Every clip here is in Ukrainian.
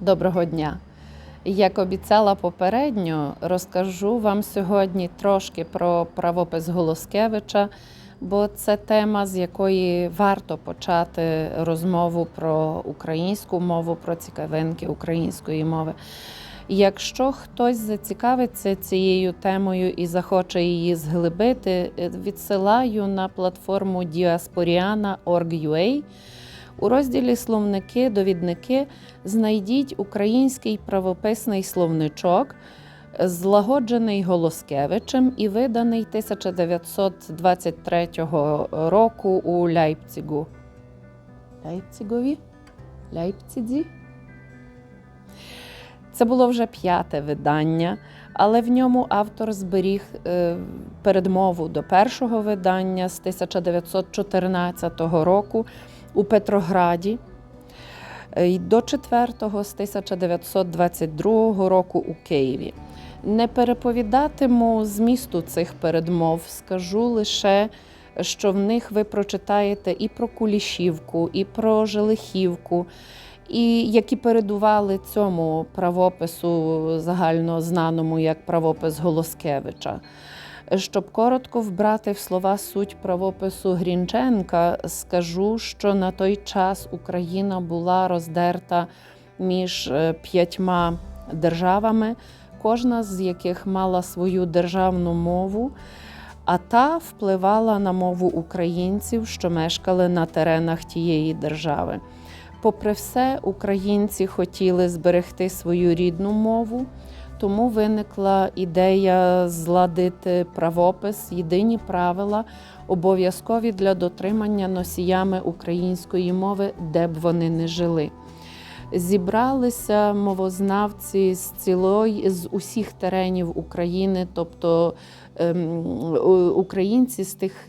Доброго дня! Як обіцяла попередньо, розкажу вам сьогодні трошки про правопис Голоскевича, бо це тема, з якої варто почати розмову про українську мову, про цікавинки української мови. Якщо хтось зацікавиться цією темою і захоче її зглибити, відсилаю на платформу diasporiana.org.ua. У розділі Словники, довідники знайдіть український правописний словничок, злагоджений Голоскевичем і виданий 1923 року у Ляйпцігу. Ляйпцігові? Ляйпцідзі? Це було вже п'яте видання, але в ньому автор зберіг е, передмову до першого видання з 1914 року у Петрограді і до четвертого з 1922 року у Києві. Не переповідатиму змісту цих передмов, скажу лише, що в них ви прочитаєте і про Кулішівку, і про Желихівку, і які передували цьому правопису загально знаному як правопис Голоскевича. Щоб коротко вбрати в слова суть правопису Грінченка, скажу, що на той час Україна була роздерта між п'ятьма державами, кожна з яких мала свою державну мову, а та впливала на мову українців, що мешкали на теренах тієї держави. Попри все, українці хотіли зберегти свою рідну мову. Тому виникла ідея зладити правопис, єдині правила, обов'язкові для дотримання носіями української мови, де б вони не жили. Зібралися мовознавці з цілої з усіх теренів України, тобто ем, українці з тих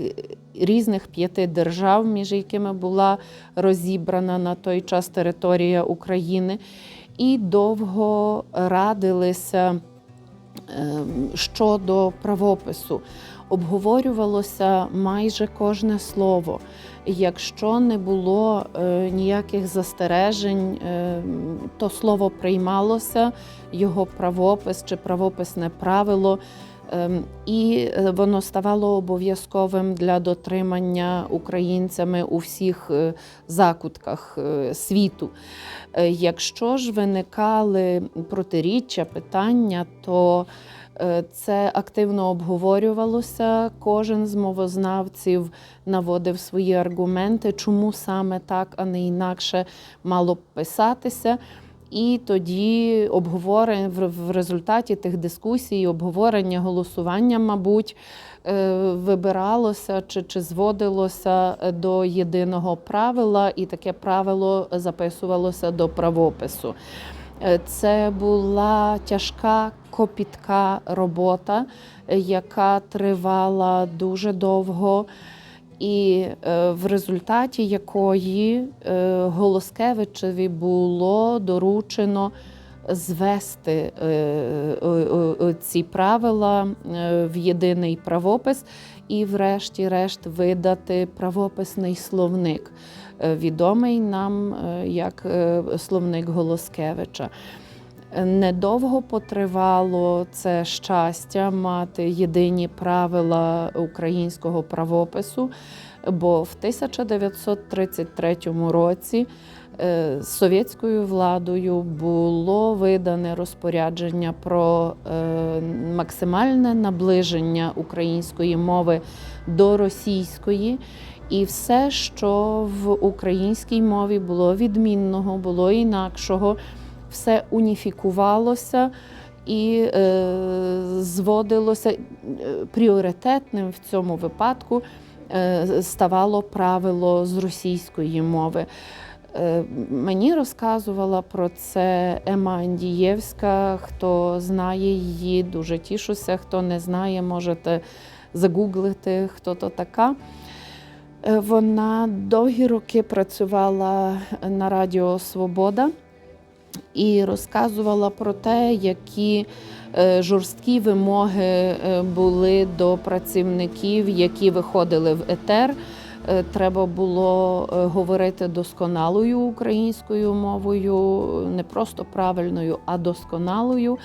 різних п'яти держав, між якими була розібрана на той час територія України і довго радилися щодо правопису. Обговорювалося майже кожне слово. Якщо не було ніяких застережень, то слово приймалося, його правопис чи правописне правило. І воно ставало обов'язковим для дотримання українцями у всіх закутках світу. Якщо ж виникали протиріччя, питання, то це активно обговорювалося. Кожен з мовознавців наводив свої аргументи, чому саме так, а не інакше мало б писатися. І тоді обговорення в результаті тих дискусій, обговорення, голосування, мабуть, вибиралося чи, чи зводилося до єдиного правила, і таке правило записувалося до правопису. Це була тяжка копітка робота, яка тривала дуже довго. І в результаті якої Голоскевичеві було доручено звести ці правила в єдиний правопис і, врешті-решт, видати правописний словник, відомий нам як словник Голоскевича. Недовго потривало це щастя мати єдині правила українського правопису, бо в 1933 році совєтською владою було видане розпорядження про максимальне наближення української мови до російської. І все, що в українській мові було відмінного, було інакшого все уніфікувалося і е, зводилося пріоритетним в цьому випадку е, ставало правило з російської мови. Е, мені розказувала про це Ема Андієвська. Хто знає її, дуже тішуся. Хто не знає, можете загуглити, хто то така. Вона довгі роки працювала на Радіо Свобода і розказувала про те, які жорсткі вимоги були до працівників, які виходили в етер Е, Треба було е, говорити досконалою українською мовою, не просто правильною, а досконалою.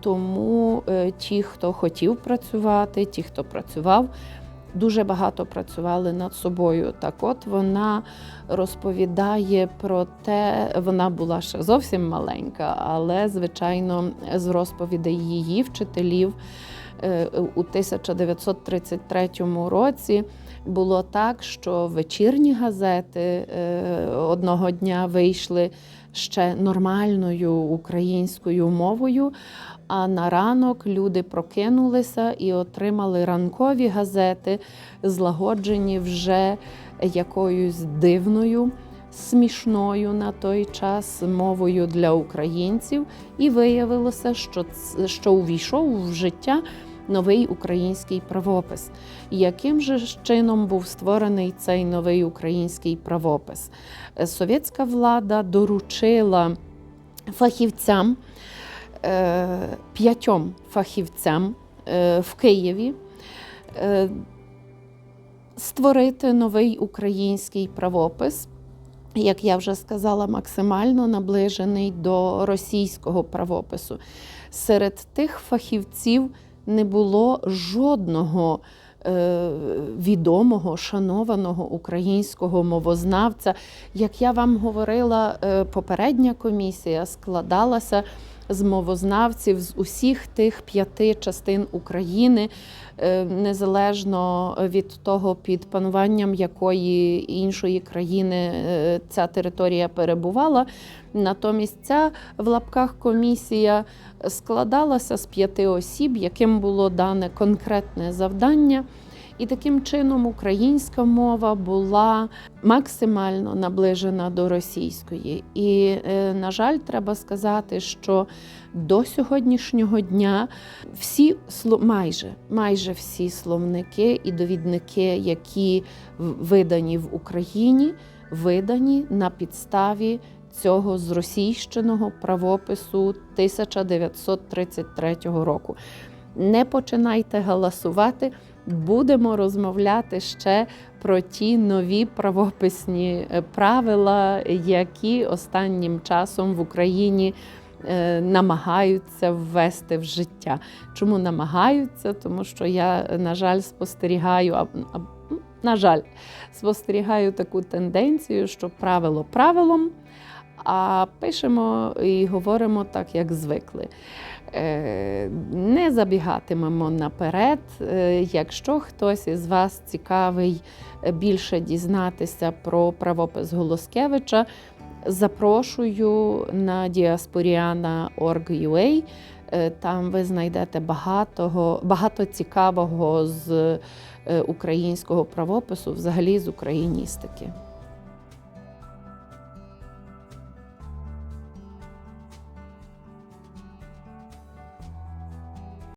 Тому е, ті, хто хотів працювати, ті, хто працював, дуже багато працювали над собою. Так от вона розповідає про те, вона була ще зовсім маленька, але, звичайно, з розповідей її вчителів е, у 1933 році було так, що вечірні газети е, одного дня вийшли ще нормальною українською мовою. А на ранок люди прокинулися і отримали ранкові газети, злагоджені вже якоюсь дивною, смішною на той час мовою для українців. І виявилося, що, що увійшов в життя новий український правопис. Яким же чином був створений цей новий український правопис? Е, Совєтська влада доручила фахівцям е, п'ятьом фахівцям е, в Києві створити новий український правопис, як я вже сказала, максимально наближений до російського правопису. Серед тих фахівців не було жодного. е, Відомого, шанованого українського мовознавця. Як я вам говорила, е, попередня комісія складалася з мовознавців з усіх тих п'яти частин України, е, незалежно від того, під пануванням якої іншої країни е, ця територія перебувала. Натомість ця в лапках комісія складалася з п'яти осіб, яким було дане конкретне завдання. І таким чином українська мова була максимально наближена до російської. І, е, на жаль, треба сказати, що до сьогоднішнього дня всі майже, майже всі словники і довідники, які видані в Україні, видані на підставі цього зросійщеного правопису 1933 року. Не починайте галасувати. Будемо розмовляти ще про ті нові правописні е, правила, які останнім часом в Україні е, намагаються ввести в життя. Чому намагаються? Тому що я, на жаль, спостерігаю, а, а, на жаль, спостерігаю таку тенденцію, що правило правилом, а пишемо і говоримо так, як звикли. Е, Не забігатимемо наперед. Е, Якщо хтось із вас цікавий е, більше дізнатися про правопис Голоскевича, запрошую на diasporiana.org.ua. Там ви знайдете багатого, багато цікавого з українського правопису, взагалі з україністики.